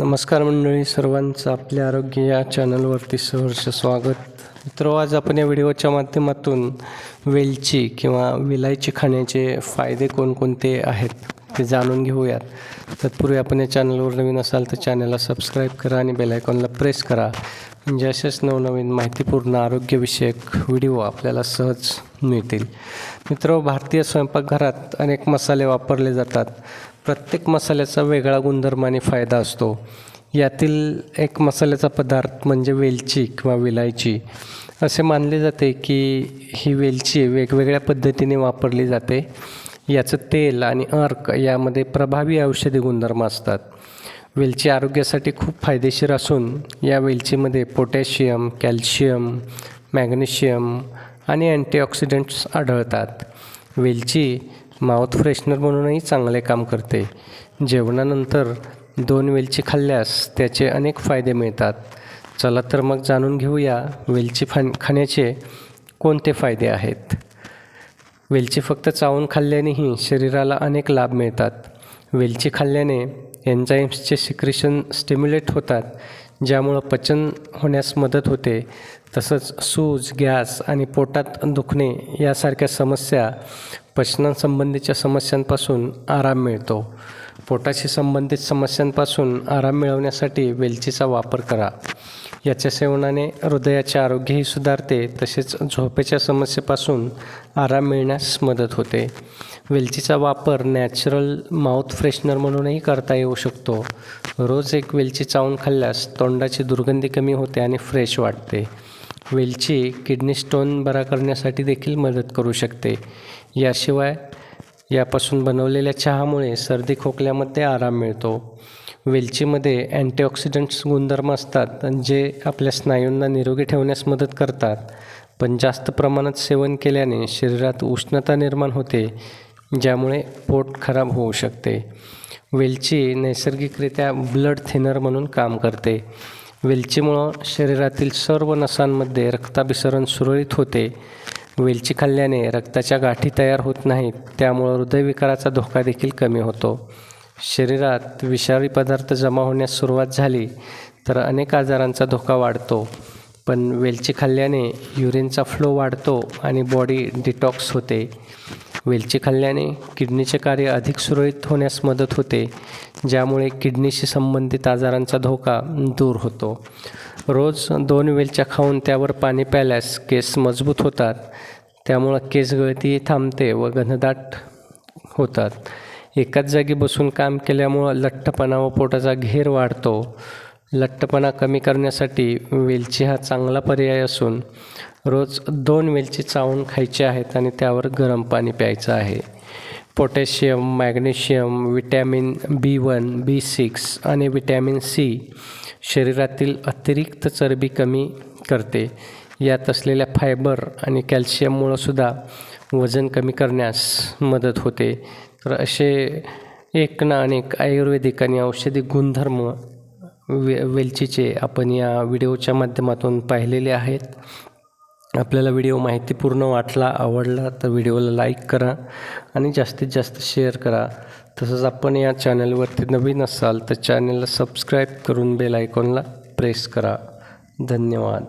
नमस्कार मंडळी सर्वांचं आपल्या आरोग्य या चॅनलवरती सहर्ष स्वागत. मित्र आज आपण या व्हिडिओच्या माध्यमातून वेलची किंवा विलायची खाण्याचे फायदे कोणकोणते आहेत ते जाणून घेऊयात. तत्पूर्वी आपण या चॅनलवर नवीन असाल तर चॅनलला सबस्क्राईब करा आणि बेलायकॉनला प्रेस करा. म्हणजे असेच नवनवीन माहितीपूर्ण आरोग्यविषयक व्हिडिओ आपल्याला सहज मिळतील. मित्र भारतीय स्वयंपाकघरात अनेक मसाले वापरले जातात. प्रत्येक मसाल्याचा वेगळा गुणधर्माने फायदा असतो. यातील एक मसाल्याचा पदार्थ म्हणजे वेलची किंवा विलायची. असे मानले जाते की ही वेलची वेगवेगळ्या पद्धतीने वापरली जाते. याचं तेल आणि अर्क यामध्ये प्रभावी औषधी गुणधर्म असतात. वेलची आरोग्यासाठी खूप फायदेशीर असून या वेलचीमध्ये पोटॅशियम कॅल्शियम मॅग्नेशियम आणि अँटीऑक्सिडंट्स आढळतात. वेलची माउथ फ्रेशनर म्हणूनही चांगले काम करते. जेवणानंतर दोन वेलची खाल्ल्यास त्याचे अनेक फायदे मिळतात. चला तर मग जाणून घेऊया वेलची फान खाण्याचे कोणते फायदे आहेत. वेलची फक्त चावून खाल्ल्यानेही शरीराला अनेक लाभ मिळतात. वेलची खाल्ल्याने एन्झाईम्सचे सिक्रिशन स्टिम्युलेट होतात. ज्यामुळं पचन होण्यास मदत होते तसंच सूज गॅस आणि पोटात दुखणे यासारख्या समस्या पचनासंबंधीच्या समस्यांपासून आराम मिळतो. पोटाशी संबंधित समस्यांपासून आराम मिळवण्यासाठी वेलचीचा वापर करा. याच्या सेवनाने हृदयाचे आरोग्यही सुधारते तसेच झोपेच्या समस्येपासून आराम मिळण्यास मदत होते. वेलचीचा वापर नॅचरल माउथ फ्रेशनर म्हणूनही करता येऊ शकतो. रोज एक वेलची चावून खाल्ल्यास तोंडाची दुर्गंधी कमी होते आणि फ्रेश वाटते. वेलची किडनी स्टोन बरा करण्यासाठी देखील मदत करू शकते. याशिवाय यापासून बनवलेल्या चहामुळे सर्दी खोकल्यामध्ये आराम मिळतो. वेलचीमध्ये अँटीऑक्सिडंट्स गुणधर्म असतात जे आपल्या स्नायूंना निरोगी ठेवण्यास मदत करतात. पण जास्त प्रमाणात सेवन केल्याने शरीरात उष्णता निर्माण होते ज्यामुळे पोट खराब होऊ शकते. वेलची नैसर्गिकरित्या ब्लड थिनर म्हणून काम करते. वेलचीमुळं शरीरातील सर्व नसांमध्ये रक्ताभिसरण सुरळीत होते. वेलची खाल्ल्याने रक्ताच्या गाठी तयार होत नाहीत त्यामुळं हृदयविकाराचा धोका देखील कमी होतो. शरीरात विषारी पदार्थ जमा होण्यास सुरुवात झाली तर अनेक आजारांचा धोका वाढतो. पण वेलची खाल्ल्याने युरिनचा फ्लो वाढतो आणि बॉडी डिटॉक्स होते. वेलची खाल्ल्याने किडनीचे कार्य अधिक सुरळीत होण्यास मदत होते ज्यामुळे किडनीशी संबंधित आजारांचा धोका दूर होतो. रोज दोन वेलच्या खाऊन त्यावर पाणी प्यायल्यास केस मजबूत होतात त्यामुळं केस गळती थांबते व घनदाट होतात. एकाच जागी बसून काम केल्यामुळं लठ्ठपणा व पोटाचा घेर वाढतो. लठ्ठपणा कमी करण्यासाठी वेलची हा चांगला पर्याय असून रोज दोन वेलची चावून खायची आहेत आणि त्यावर गरम पाणी प्यायचं आहे. Potassium magnesium vitamin B one B six आणि विटॅमिन सी शरीरातील अतिरिक्त चरबी कमी करते. यात असलेल्या फायबर आणि कॅल्शियममुळं सुद्धा वजन कमी करण्यास मदत होते. तर असे एक ना अनेक आयुर्वेदिक आणि औषधी गुणधर्म वे वेलचीचे आपण या व्हिडिओच्या माध्यमातून पाहिलेले आहेत. आपल्याला व्हिडिओ माहितीपूर्ण वाटला आवडला तर व्हिडिओला लाईक करा आणि जास्तीत जास्त शेअर करा. तसंच आपण या चॅनलवरती नवीन असाल तर चॅनलला सबस्क्राईब करून बेल आयकॉनला प्रेस करा. धन्यवाद.